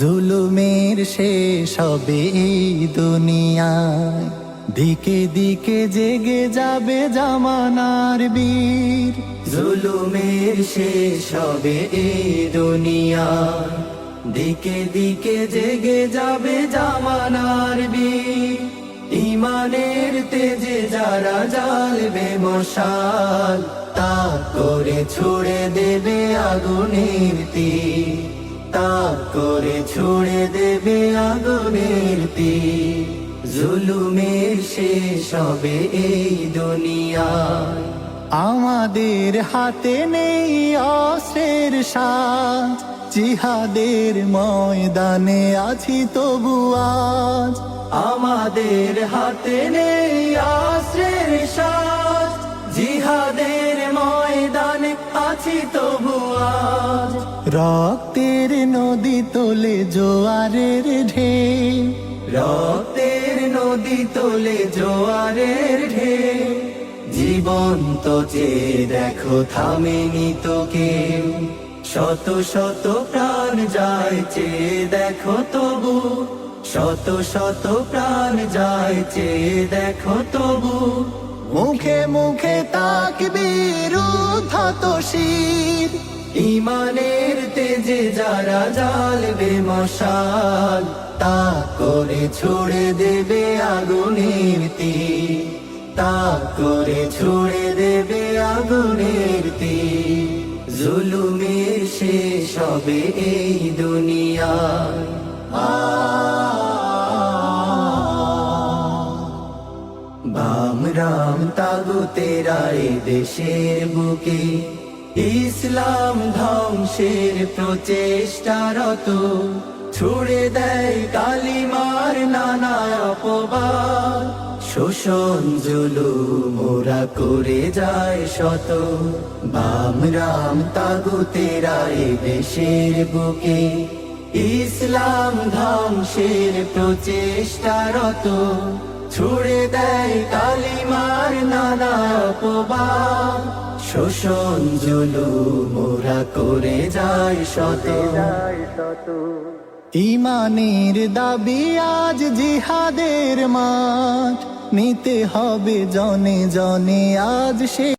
জুলুমের শেষ হবে এই দুনিয়ায়। দিকে দিকে জেগে যাবে জামানার বীর। জুলুমের শেষ হবে এই দুনিয়ায়। দিকে দিকে জেগে যাবে জামানার বীর। ইমানের তেজে যারা জ্বালবে মশাল তা করে ছুড়ে দেবে আগুনের তীর। তা করে ছুড়ে দেবে আগুনের তীর। জুলুমের শেষ হবে এই দুনিয়া। আমাদের হাতে নেই অস্ত্রের সাজ, জিহাদের ময়দানে আছি তবু আজ। আমাদের হাতে নেই আছি তবু রক্তের নদী তোলে জোয়ারের ঢেউ। রক্তের নদী তোলে জোয়ারের ঢেউ। জীবন্ত চেয়ে দেখো, থামেনি তো কেউ। শত শত প্রাণ যায় চেয়ে দেখো তবু। শত শত প্রাণ যায় চেয়ে দেখো তবু। মুখে মুখে তাকবীর শির ইমানের তেজে যারা জ্বালবে মশাল, তা করে ছুড়ে দেবে আগুনের তীর। তা করে ছুড়ে দেবে আগুনের তীর। জুলুমের শেষ হবে এই দুনিয়ায় বাম রাম তাগুতেরা এ দেশের বুকে। ইসলাম ধ্বংসের প্রচেষ্টারত। ছুড়ে দেয় কালিমার নানা অপবাদ। শোষণ জুলু মোরা করে যায় শত। বাম রাম তাগুতেরা এ দেশের বুকে। ইসলাম ধ্বংসের প্রচেষ্টারত। ছুড়ে দেয় কালিমার নানা অপবাদ। শোষণ জুলু মোরা করে যায় শত। ইমানের দাবি আজ জিহাদের মাঠ। নিতে হবে জনে জনে, আজ সে